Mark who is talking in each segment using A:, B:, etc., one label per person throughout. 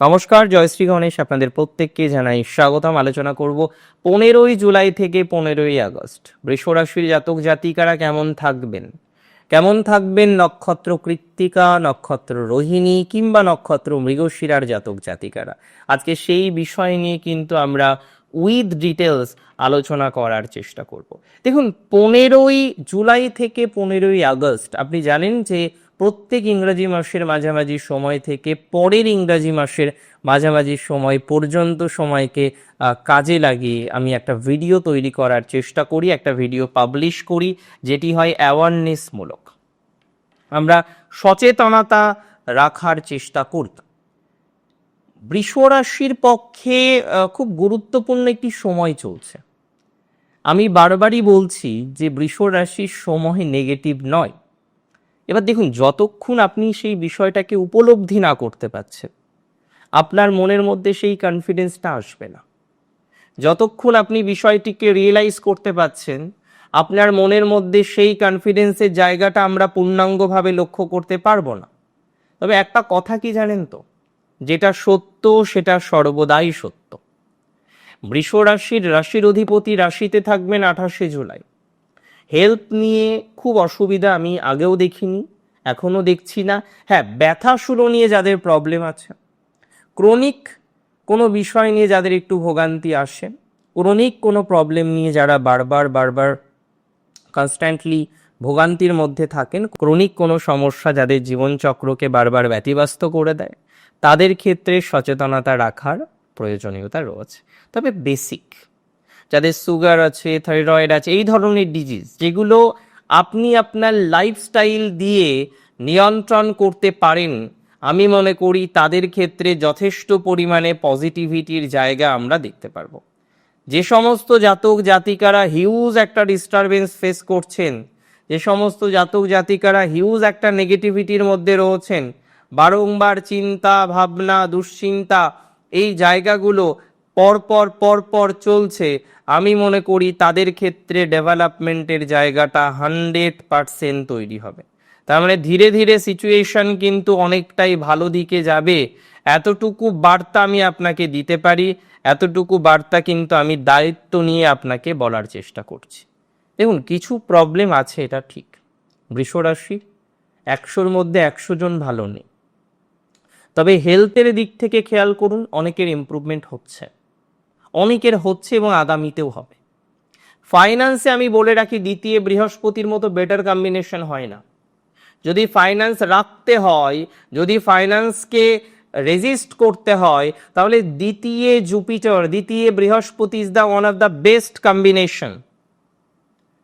A: নমস্কার জয়শ্রী গণেশ আপনাদের প্রত্যেককে জানাই স্বাগতম। আলোচনা করব পনেরোই জুলাই থেকে পনেরোই আগস্ট। বৃষরাশির জাতক জাতিকারা কেমন থাকবেন? কেমন থাকবেন নক্ষত্র কৃত্তিকা, নক্ষত্র রোহিণী কিংবা নক্ষত্র মৃগশিরার জাতক জাতিকারা? আজকে সেই বিষয় নিয়ে কিন্তু আমরা উইথ ডিটেলস আলোচনা করার চেষ্টা করব। দেখুন, পনেরোই জুলাই থেকে পনেরোই আগস্ট, আপনি জানেন যে প্রত্যেক ইংরাজি মাসের মাঝামাঝি সময় থেকে পরের ইংরাজি মাসের মাঝামাঝি সময় পর্যন্ত সময়কে কাজে লাগিয়ে আমি একটা ভিডিও তৈরি করার চেষ্টা করি, একটা ভিডিও পাবলিশ করি, যেটি হয় অ্যাওয়ারনেসমূলক আমরা সচেতনতা রাখার চেষ্টা করতাম। বৃষরাশির পক্ষে খুব গুরুত্বপূর্ণ একটি সময় চলছে। আমি বারবারই বলছি যে বৃষ রাশির সময় নেগেটিভ নয়। এবার দেখুন, যতক্ষণ আপনি সেই বিষয়টাকে উপলব্ধি না করতে পারছেন, আপনার মনের মধ্যে সেই কনফিডেন্সটা আসবে না। যতক্ষণ আপনি বিষয়টিকে রিয়েলাইজ করতে পারছেন, আপনার মনের মধ্যে সেই কনফিডেন্সের জায়গাটা আমরা পূর্ণাঙ্গভাবে লক্ষ্য করতে পারব না। তবে একটা কথা কি জানেন তো? যেটা সত্য, সেটা সর্বদাই সত্য। বৃষ রাশির রাশির অধিপতি রাশিতে থাকবেন আঠাশে জুলাই। হেল্প নিয়ে খুব অসুবিধা আমি আগেও দেখিনি, এখনও দেখছি না। হ্যাঁ ব্যথা শুরু নিয়ে যাদের প্রবলেম আছে ক্রনিক কোনো বিষয় নিয়ে যাদের একটু ভোগান্তি আসে ক্রনিক কোনো প্রবলেম নিয়ে যারা বারবার বারবার কনস্ট্যান্টলি ভোগান্তির মধ্যে থাকেন ক্রনিক কোনো সমস্যা যাদের জীবনচক্রকে বারবার ব্যতিব্যস্ত করে দেয়, তাদের ক্ষেত্রে সচেতনতা রাখার প্রয়োজনীয়তা রয়েছে। তবে বেসিক যাদের সুগার আছে থাইরয়েড আছে, এই ধরনের ডিজিজ যেগুলো আপনি আপনার লাইফস্টাইল দিয়ে নিয়ন্ত্রণ করতে পারেন, আমি মনে করি তাদের ক্ষেত্রে যথেষ্ট পরিমাণে পজিটিভিটির জায়গা আমরা দেখতে পারব। যে সমস্ত জাতক জাতিকারা হিউজ একটা ডিস্টারবেন্স ফেস করছেন, যে সমস্ত জাতক জাতিকারা হিউজ একটা নেগেটিভিটির মধ্যে রয়েছেন, বারংবার চিন্তা, ভাবনা, দুশ্চিন্তা, এই জায়গাগুলো পরপর পরপর চলছে। আমি মনে করি তাদের ক্ষেত্রে ডেভেলপমেন্টের জায়গাটা হান্ড্রেড পারসেন্ট তৈরি হবে। তার মানে ধীরে ধীরে সিচুয়েশন কিন্তু অনেকটাই ভালো দিকে যাবে। এতটুকু বার্তা আমি আপনাকে দিতে পারি, এতটুকু বার্তা কিন্তু আমি দায়িত্ব নিয়ে আপনাকে বলার চেষ্টা করছি। দেখুন, কিছু প্রবলেম আছে, এটা ঠিক। বৃষরাশি একশোর মধ্যে একশো জন ভালো নেই। তবে হেলথের দিক থেকে খেয়াল করুন, অনেকের ইমপ্রুভমেন্ট হচ্ছে। অনেকের হচ্ছে এবং আগামীতেও হবে। ফাইন্যান্সে আমি বলে রাখি, দ্বিতীয় বৃহস্পতির মতো বেটার কম্বিনেশন হয় না। যদি ফাইন্যান্স রাখতে হয়, যদি ফাইন্যান্সকে রেজিস্ট করতে হয়, তাহলে দ্বিতীয় জুপিটার দ্বিতীয় বৃহস্পতি is the one of the best combination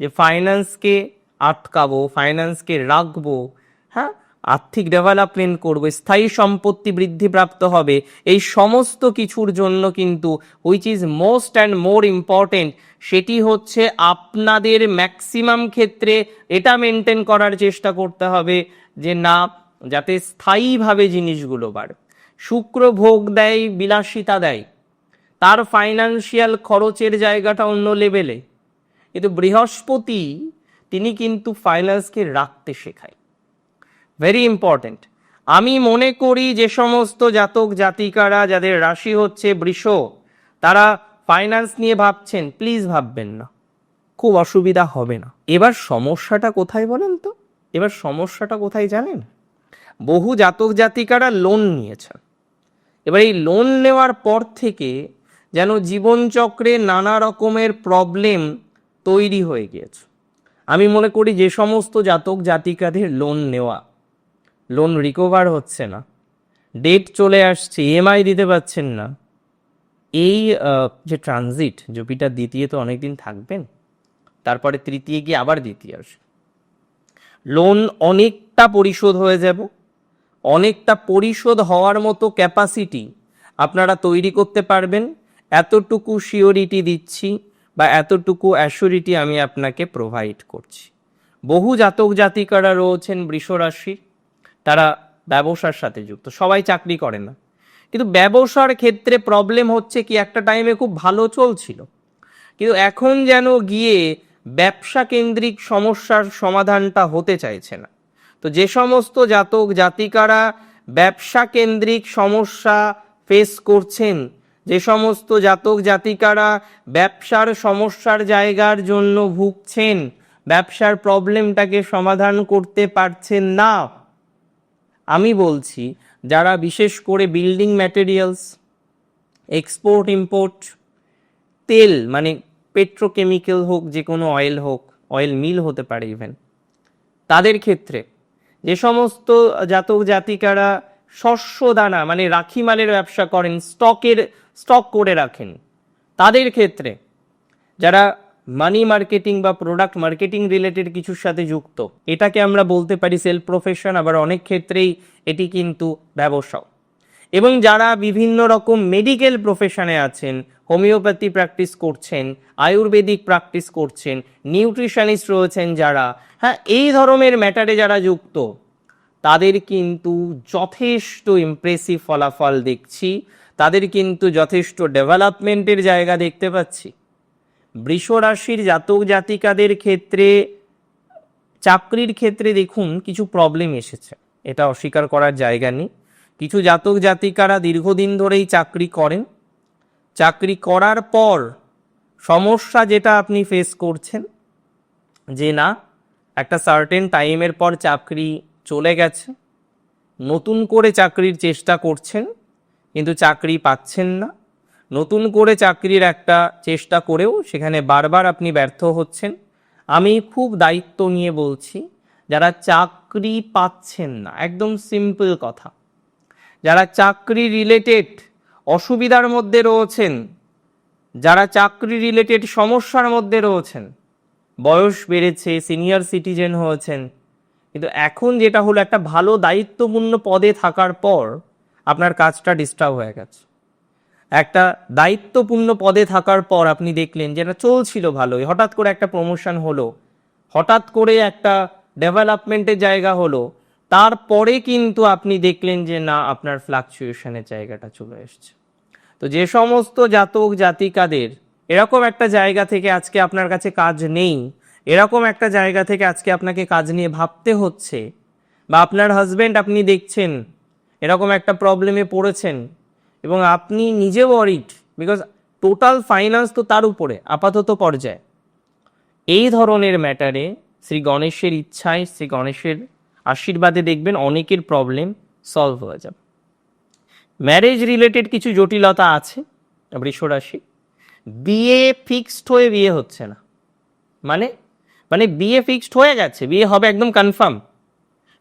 A: যে ফাইন্যান্সকে আটকাবো ফাইন্যান্সকে রাখব হ্যাঁ? আর্থিক ডেভেলপমেন্ট করবে, স্থায়ী সম্পত্তি বৃদ্ধিপ্রাপ্ত হবে, এই সমস্ত কিছুর জন্য কিন্তু which is most and more important সেটি হচ্ছে আপনাদের ম্যাক্সিমাম ক্ষেত্রে এটা মেনটেন করার চেষ্টা করতে হবে যে না, যাতে স্থায়ীভাবে জিনিসগুলো বাড়ে। শুক্র ভোগ দেয়, বিলাসিতা দেয়, তার ফাইন্যান্সিয়াল খরচের জায়গাটা অন্য লেভেলে কিন্তু বৃহস্পতি, তিনি কিন্তু ফাইন্যান্সকে রাখতে শেখায়। ভেরি ইম্পর্ট্যান্ট আমি মনে করি যে সমস্ত জাতক জাতিকারা যাদের রাশি হচ্ছে বৃষ, তারা ফাইন্যান্স নিয়ে ভাবছেন প্লিজ ভাববেন না। খুব অসুবিধা হবে না। এবার সমস্যাটা কোথায় বলেন তো? এবার সমস্যাটা কোথায় জানেন? বহু জাতক জাতিকারা লোন নিয়েছেন। এবার এই লোন নেওয়ার পর থেকে যেন জীবনচক্রে নানা রকমের প্রবলেম তৈরি হয়ে গিয়েছে। আমি মনে করি যে সমস্ত জাতক জাতিকাদের লোন নেওয়া লোন রিকভার হচ্ছে না। ডেট চলে আসছে ইএমআই দিতে পারছেন না। এই যে ট্রানজিট জুপিটার দ্বিতীয় তো অনেকদিন থাকবেন, তারপরে তৃতীয় গিয়ে আবার দ্বিতীয় আসবে। লোন অনেকটা পরিশোধ হয়ে যাব, অনেকটা পরিশোধ হওয়ার মতো ক্যাপাসিটি আপনারা তৈরি করতে পারবেন। এতটুকু শিওরিটি দিচ্ছি বা এতটুকু অ্যাসিউরিটি আমি আপনাকে প্রোভাইড করছি। বহু জাতক জাতিকারা রয়েছেন বৃষরাশি তারা ব্যবসার সাথে যুক্ত। সবাই চাকরি করে না। কিন্তু ব্যবসার ক্ষেত্রে প্রবলেম হচ্ছে কি, একটা টাইমে খুব ভালো চলছিল। কিন্তু এখন যেন গিয়ে ব্যবসা কেন্দ্রিক সমস্যার সমাধানটা হতে চাইছে না। তো যে সমস্ত জাতক জাতিকারা ব্যবসা কেন্দ্রিক সমস্যা ফেস করছেন, যে সমস্ত জাতক জাতিকারা ব্যবসার সমস্যার জায়গার জন্য ভুগছেন, ব্যবসার প্রবলেমটাকে সমাধান করতে পারছেন না আমি বলছি, যারা বিশেষ করে বিল্ডিং ম্যাটেরিয়ালস এক্সপোর্ট ইম্পোর্ট তেল মানে পেট্রোকেমিক্যাল হোক, যে কোনো অয়েল হোক অয়েল মিল হতে পারে ইভেন তাদের ক্ষেত্রে যে সমস্ত জাতক জাতিকারা শস্য দানা মানে রাখি মালের ব্যবসা করেন স্টকের স্টক করে রাখেন, তাদের ক্ষেত্রে যারা মানি মার্কেটিং বা প্রোডাক্ট মার্কেটিং রিলেটেড কিছুর সাথে যুক্ত। এটাকে আমরা বলতে পারি সেলফ প্রফেশন আবার অনেক ক্ষেত্রেই এটি কিন্তু ব্যবসাও। এবং যারা বিভিন্ন রকম মেডিকেল প্রফেশনে আছেন হোমিওপ্যাথি প্র্যাকটিস করছেন, আয়ুর্বেদিক প্র্যাকটিস করছেন নিউট্রিশনিস্ট রয়েছেন যারা হ্যাঁ এই ধরনের ম্যাটারে যারা যুক্ত, তাদের কিন্তু যথেষ্ট ইমপ্রেসিভ ফলাফল দেখছি, তাদের কিন্তু যথেষ্ট ডেভেলপমেন্টের জায়গা দেখতে পাচ্ছি। বৃষ রাশির জাতক জাতিকাদের ক্ষেত্রে, চাকরির ক্ষেত্রে দেখুন কিছু প্রবলেম এসেছে। এটা অস্বীকার করার জায়গা নেই। কিছু জাতক জাতিকারা দীর্ঘদিন ধরেই চাকরি করেন। চাকরি করার পর সমস্যা যেটা আপনি ফেস করছেন, যে না, একটা সার্টেন টাইমের পর চাকরি চলে গেছে। নতুন করে চাকরির চেষ্টা করছেন, কিন্তু চাকরি পাচ্ছেন না। নতুন করে চাকরির একটা চেষ্টা করেও সেখানে বারবার আপনি ব্যর্থ হচ্ছেন। আমি খুব দায়িত্ব নিয়ে বলছি, যারা চাকরি পাচ্ছেন না, একদম সিম্পল কথা। যারা চাকরি রিলেটেড অসুবিধার মধ্যে রয়েছেন, যারা চাকরি রিলেটেড সমস্যার মধ্যে রয়েছেন, বয়স বেড়েছে সিনিয়র সিটিজেন হয়েছেন, কিন্তু এখন যেটা হলো একটা ভালো দায়িত্বপূর্ণ পদে থাকার পর আপনার কাজটা ডিস্টার্ব হয়ে গেছে। একটা দায়িত্বপূর্ণ পদে থাকার পর আপনি দেখলেন যেটা চলছিল ভালোই। হঠাৎ করে একটা প্রমোশন হলো। হঠাৎ করে একটা ডেভেলপমেন্টের জায়গা হলো। তারপরে কিন্তু আপনি দেখলেন যে না, আপনার ফ্লাকচুয়েশনের জায়গাটা চলে এসছে। তো যে সমস্ত জাতক জাতিকাদের, এরকম একটা জায়গা থেকে আজকে আপনার কাছে কাজ নেই, এরকম একটা জায়গা থেকে আজকে আপনাকে কাজ নিয়ে ভাবতে হচ্ছে, বা আপনার হাজবেন্ড আপনি দেখছেন, এরকম একটা প্রবলেমে পড়েছেন এবং আপনি নিজে ওয়ারিড বিকজ টোটাল ফাইন্যান্স তো তার উপরে, আপাতত পর্যায়ে। এই ধরনের ম্যাটারে শ্রী গণেশের ইচ্ছায়, শ্রী গণেশের আশীর্বাদে দেখবেন অনেকের প্রবলেম সলভ হয়ে যাবে। ম্যারেজ রিলেটেড কিছু জটিলতা আছে, বৃষরাশি। বিয়ে ফিক্সড হয়ে বিয়ে হচ্ছে না। মানে মানে বিয়ে ফিক্সড হয়ে গেছে, বিয়ে হবে একদম কনফার্ম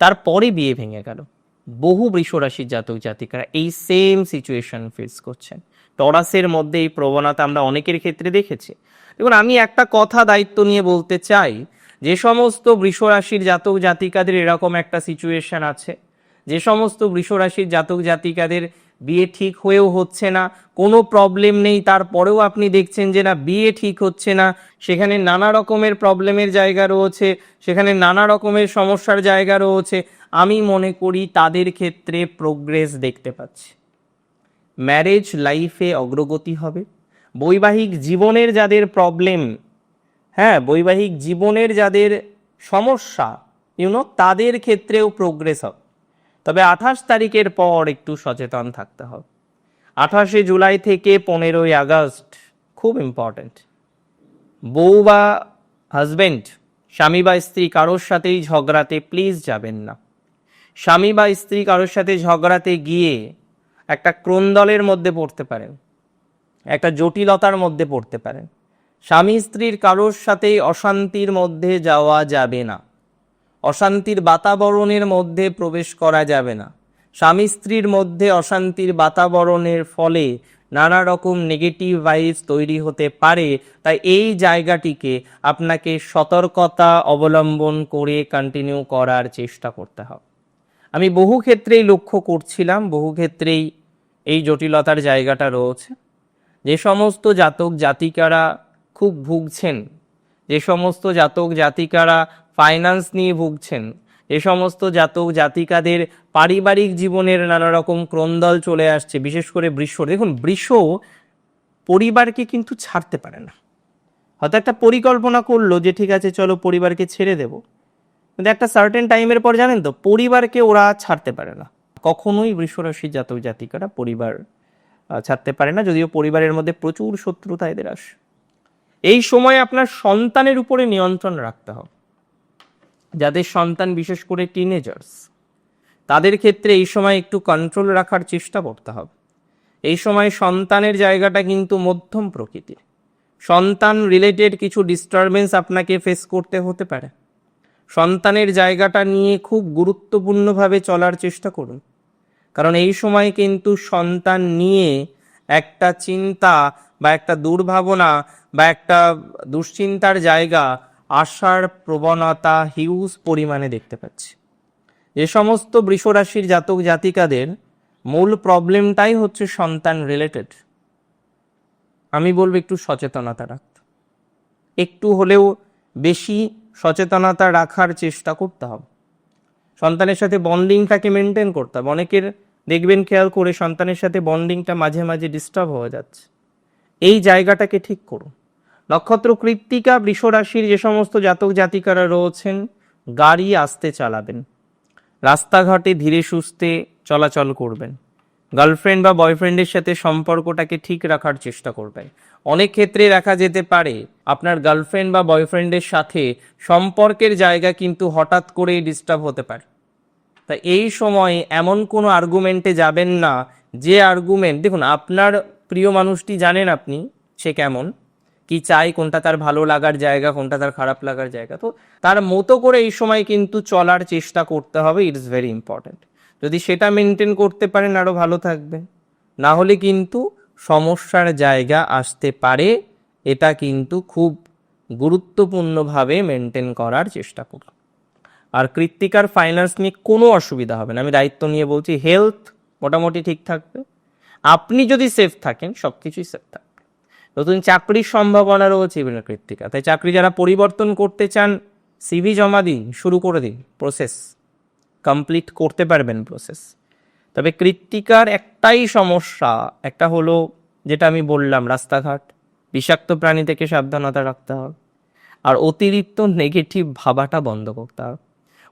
A: তারপরে বিয়ে ভেঙে গেল। বহু বৃষরাশির জাতক জাতিকারা এই সেম সিচুয়েশন ফেস করছেন। টরাসের মধ্যে এই প্রবণতা আমরা অনেকের ক্ষেত্রে দেখেছি। দেখুন, আমি একটা কথা দায়িত্ব নিয়ে বলতে চাই, যে সমস্ত বৃষরাশির জাতক জাতিকাদের এরকম একটা সিচুয়েশন আছে। যে সমস্ত বৃষরাশির জাতক জাতিকাদের বিয়ে ঠিক হয়েও হচ্ছে না, কোনো প্রবলেম নেই, তারপরেও আপনি দেখছেন যে না, বিয়ে ঠিক হচ্ছে না। সেখানে নানা রকমের প্রবলেমের জায়গা রয়েছে, সেখানে নানা রকমের সমস্যার জায়গা রয়েছে। আমি মনে করি তাদের ক্ষেত্রে প্রোগ্রেস দেখতে পাচ্ছি। ম্যারেজ লাইফে অগ্রগতি হবে। বৈবাহিক জীবনের যাদের প্রবলেম হ্যাঁ বৈবাহিক জীবনের যাদের সমস্যা ইউনো তাদের ক্ষেত্রেও প্রোগ্রেস হবে। তবে আঠাশ তারিখের পর একটু সচেতন থাকতে হবে। আঠাশে জুলাই থেকে পনেরোই আগস্ট, খুব ইম্পর্ট্যান্ট বউ বা হাজবেন্ড স্বামী বা স্ত্রী কারোর সাথেই ঝগড়াতে প্লিজ যাবেন না। স্বামী বা স্ত্রী কারোর সাথে ঝগড়াতে গিয়ে একটা ক্রন্দলের মধ্যে পড়তে পারেন, একটা জটিলতার মধ্যে পড়তে পারেন। স্বামী স্ত্রীর কারোর সাথেই অশান্তির মধ্যে যাওয়া যাবে না। অশান্তির বাতাবরণের মধ্যে প্রবেশ করা যাবে না। স্বামী স্ত্রীর মধ্যে অশান্তির বাতাবরণের ফলে নানা রকম নেগেটিভ ভাইবস তৈরি হতে পারে। তাই এই জায়গাটিকে আপনাকে সতর্কতা অবলম্বন করে কন্টিনিউ করার চেষ্টা করতে হবে। আমি বহু ক্ষেত্রেই লক্ষ্য করছিলাম, বহু ক্ষেত্রেই এই জটিলতার জায়গাটা রয়েছে। যে সমস্ত জাতক জাতিকারা খুব ভুগছেন, যে সমস্ত জাতক জাতিকারা ফাইন্যান্স নিয়ে ভুগছেন, যে সমস্ত জাতক জাতিকাদের পারিবারিক জীবনের নানা রকম ক্রন্দল চলে আসছে, বিশেষ করে বৃষ। দেখুন, বৃষ পরিবারকে কিন্তু ছাড়তে পারে না। হয়তো একটা পরিকল্পনা করল যে, ঠিক আছে, চলো পরিবারকে ছেড়ে দেব। কিন্তু একটা সার্টেন টাইমের পর জানেন তো, পরিবারকে ওরা ছাড়তে পারে না। কখনোই বৃষরাশির জাতক জাতিকারা পরিবার ছাড়তে পারে না, যদিও পরিবারের মধ্যে প্রচুর শত্রুতা এদের আসে। এই সময় আপনার সন্তানের উপরে নিয়ন্ত্রণ রাখতে হবে। যাদের সন্তান, বিশেষ করে টিনেজার্স তাদের ক্ষেত্রে এই সময় একটু কন্ট্রোল রাখার চেষ্টা করতে হবে। এই সময় সন্তানের জায়গাটা কিন্তু মধ্যম প্রকৃতির। সন্তান রিলেটেড কিছু ডিস্টারবেন্স আপনাকে ফেস করতে হতে পারে। সন্তানের জায়গাটা নিয়ে খুব গুরুত্বপূর্ণভাবে চলার চেষ্টা করুন। কারণ এই সময় কিন্তু সন্তান নিয়ে একটা চিন্তা বা একটা দুর্ভাবনা বা একটা দুশ্চিন্তার জায়গা আসার প্রবণতা হিউজ পরিমাণে দেখতে পাচ্ছি। যে সমস্ত বৃষরাশির জাতক জাতিকাদের মূল প্রবলেমটাই হচ্ছে সন্তান রিলেটেড আমি বলব একটু সচেতনতা রাখতে। একটু হলেও বেশি সচেতনতা রাখার চেষ্টা করতে হবে। সন্তানের সাথে বন্ডিংটাকে মেনটেন করতে হবে। অনেকের দেখবেন খেয়াল করে সন্তানের সাথে বন্ডিংটা মাঝে মাঝে ডিস্টার্ব হয়ে যাচ্ছে। এই জায়গাটাকে ঠিক করুন। নক্ষত্র কৃত্তিকা বৃষ রাশির যে সমস্ত জাতক জাতিকারা রয়েছেন, গাড়ি আস্তে চালাবেন। রাস্তাঘাটে ধীরে সুস্থে চলাচল করবেন। গার্লফ্রেন্ড বা বয়ফ্রেন্ডের সাথে সম্পর্কটাকে ঠিক রাখার চেষ্টা করবেন। অনেক ক্ষেত্রে দেখা যেতে পারে। আপনার গার্লফ্রেন্ড বা বয়ফ্রেন্ডের সাথে সম্পর্কের জায়গা কিন্তু হঠাৎ করেই ডিস্টার্ব হতে পারে। তা এই সময় এমন কোনো আর্গুমেন্টে যাবেন না, যে আর্গুমেন্ট দেখুন, আপনার প্রিয় মানুষটি জানেন আপনি, সে কেমন, কি চাই কোনটা তার ভালো লাগার জায়গা, কোনটা তার খারাপ লাগার জায়গা। তো তার মতো করে এই সময় কিন্তু চলার চেষ্টা করতে হবে ইটস ভেরি ইম্পর্ট্যান্ট যদি সেটা মেনটেন করতে পারেন, আরও ভালো থাকবে। না হলে কিন্তু সমস্যার জায়গা আসতে পারে, এটা কিন্তু খুব গুরুত্বপূর্ণভাবে মেনটেন করার চেষ্টা করুন। আর কৃত্তিকার ফাইন্যান্স নিয়ে কোনো অসুবিধা হবে না। আমি দায়িত্ব নিয়ে বলছি হেলথ মোটামুটি ঠিক থাকবে। আপনি যদি সেফ থাকেন সব কিছুই সেফ থাকবে। নতুন চাকরির সম্ভাবনা রয়েছে ইভেন কৃত্তিকা। তাই চাকরি যারা পরিবর্তন করতে চান সিভি জমা দিন, শুরু করে দিন প্রসেস কমপ্লিট করতে পারবেন প্রসেস তবে কৃত্তিকার একটাই সমস্যা, একটা হলো যেটা আমি বললাম, রাস্তাঘাট। বিষাক্ত প্রাণী থেকে সাবধানতা রাখতে হবে। আর অতিরিক্ত নেগেটিভ ভাবাটা বন্ধ করতে হবে।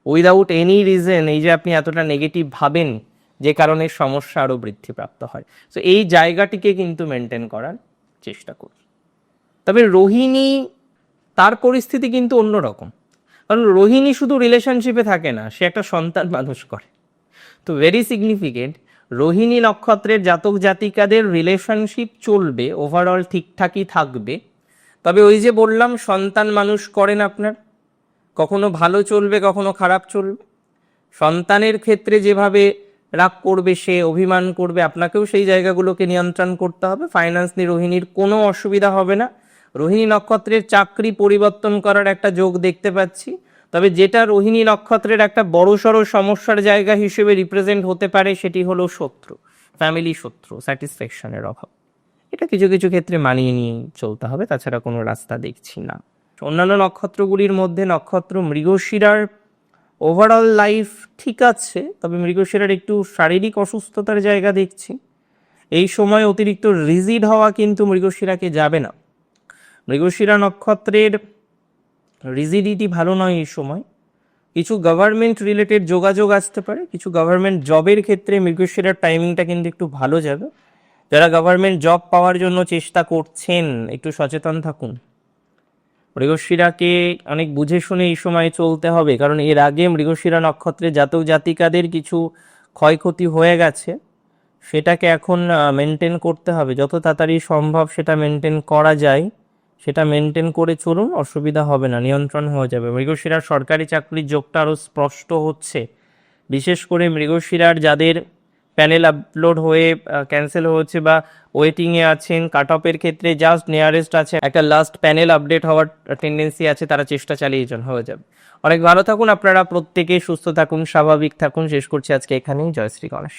A: উইদাউট এনি রিজন এই যে আপনি এতটা নেগেটিভ ভাবেন, যে কারণে সমস্যা আরও বৃদ্ধিপ্রাপ্ত হয়। তো এই জায়গাটিকে কিন্তু মেনটেন করার চেষ্টা করুন। তবে রোহিণী, তার পরিস্থিতি কিন্তু অন্যরকম। কারণ রোহিণী শুধু রিলেশনশিপে থাকে না, সে একটা সন্তান মানুষ করে। তো ভেরি সিগনিফিকেন্ট রোহিণী নক্ষত্রের জাতক জাতিকাদের রিলেশনশিপ চলবে ওভারঅল ঠিকঠাকই থাকবে। তবে ওই যে বললাম, সন্তান মানুষ করেন আপনার। কখনো ভালো চলবে, কখনো খারাপ চলবে। সন্তানের ক্ষেত্রে যেভাবে রাগ করবে, সে অভিমান করবে, আপনাকেও সেই জায়গাগুলোকে নিয়ন্ত্রণ করতে হবে। ফাইন্যান্স নিয়ে রোহিণীর কোনো অসুবিধা হবে না। রোহিণী নক্ষত্রের চাকরি পরিবর্তন করার একটা যোগ দেখতে পাচ্ছি। তবে যেটা রোহিণী নক্ষত্রের একটা বড়সড় সমস্যার জায়গা হিসেবে রিপ্রেজেন্ট হতে পারে সেটি হলো শত্রু ফ্যামিলি শত্রু স্যাটিসফ্যাকশনের অভাব। এটা কিছু কিছু ক্ষেত্রে মানিয়ে নিয়ে চলতে হবে, তাছাড়া কোনো রাস্তা দেখছি না। অন্যান্য নক্ষত্রগুলির মধ্যে নক্ষত্র মৃগশিরার ওভারঅল লাইফ ঠিক আছে, তবে মৃগশিরার একটু শারীরিক অসুস্থতার জায়গা দেখছি। এই সময় অতিরিক্ত রিজিড হওয়া কিন্তু মৃগশিরাকে যাবে না। মৃগশিরা নক্ষত্রের রিজিডিটি ভালো নয় এই সময়। কিছু গভর্নমেন্ট রিলেটেড যোগাযোগ আসতে পারে, কিছু গভর্নমেন্ট জবের ক্ষেত্রে মৃগশিরার টাইমিংটা কিন্তু একটু ভালো যাবে। যারা গভর্নমেন্ট জব পাওয়ার জন্য চেষ্টা করছেন, একটু সচেতন থাকুন। মৃগশিরাকে অনেক বুঝে শুনে এই সময় চলতে হবে, কারণ এর আগে মৃগশিরা নক্ষত্রে জাতক জাতিকাদের কিছু ক্ষয়ক্ষতি হয়ে গেছে। সেটাকে এখন মেনটেন করতে হবে। যত তাড়াতাড়ি সম্ভব সেটা মেনটেন করা যায়। সেটা মেনটেন করে চলুন, অসুবিধা হবে না, নিয়ন্ত্রণ হয়ে যাবে। মৃগশিরার সরকারি চাকরির যোগটা আরও স্পষ্ট হচ্ছে। বিশেষ করে মৃগশিরার যাদের প্যানেল আপলোড হয়ে ক্যান্সেল হয়েছে বা ওয়েটিংয়ে আছেন কাট অফের ক্ষেত্রে জাস্ট নিয়ারেস্ট আছে, একটা লাস্ট প্যানেল আপডেট হওয়ার টেন্ডেন্সি আছে, তারা চেষ্টা চালিয়ে যান হয়ে যাবে। অনেক ভালো থাকুন, আপনারা প্রত্যেকে সুস্থ থাকুন, স্বাভাবিক থাকুন। শেষ করছি আজকে এখানেই, জয় শ্রী গণেশ।